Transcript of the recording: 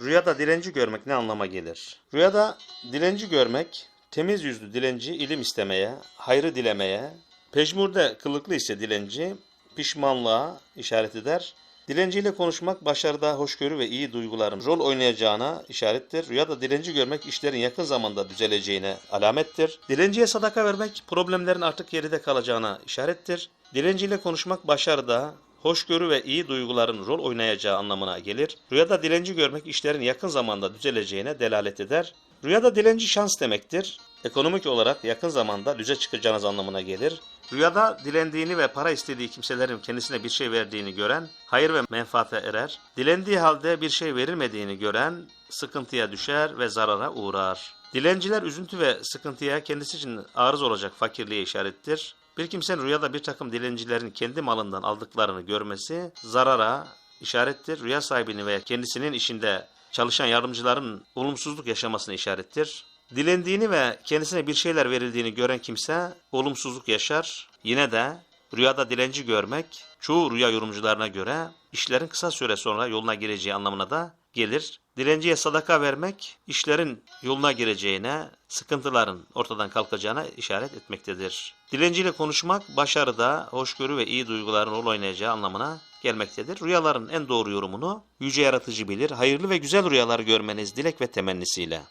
Rüyada dilenci görmek ne anlama gelir? Rüyada dilenci görmek, temiz yüzlü dilenci ilim istemeye, hayrı dilemeye, pejmurde kılıklı ise dilenci pişmanlığa işaret eder. Dilenciyle konuşmak başarıda hoşgörü ve iyi duyguların rol oynayacağına işarettir. Rüyada dilenci görmek işlerin yakın zamanda düzeleceğine alamettir. Dilenciye sadaka vermek problemlerin artık geride kalacağına işarettir. Dilenciyle konuşmak başarıda, hoşgörü ve iyi duyguların rol oynayacağı anlamına gelir. Rüyada dilenci görmek işlerin yakın zamanda düzeleceğine delalet eder. Rüyada dilenci şans demektir. Ekonomik olarak yakın zamanda düze çıkacağınız anlamına gelir. Rüyada dilendiğini ve para istediği kimselerin kendisine bir şey verdiğini gören hayır ve menfaate erer. Dilendiği halde bir şey verilmediğini gören sıkıntıya düşer ve zarara uğrar. Dilenciler üzüntü ve sıkıntıya kendisi için arız olacak fakirliğe işarettir. Bir kimsenin rüyada bir takım dilencilerin kendi malından aldıklarını görmesi zarara işarettir. Rüya sahibini veya kendisinin işinde çalışan yardımcıların olumsuzluk yaşamasına işarettir. Dilendiğini ve kendisine bir şeyler verildiğini gören kimse olumsuzluk yaşar. Yine de rüyada dilenci görmek çoğu rüya yorumcularına göre işlerin kısa süre sonra yoluna gireceği anlamına da gelir. Dilenciye sadaka vermek işlerin yoluna gireceğine, sıkıntıların ortadan kalkacağına işaret etmektedir. Dilenciyle konuşmak başarıda, hoşgörü ve iyi duyguların rol oynayacağı anlamına gelmektedir. Rüyaların en doğru yorumunu yüce yaratıcı bilir. Hayırlı ve güzel rüyalar görmeniz dilek ve temennisiyle.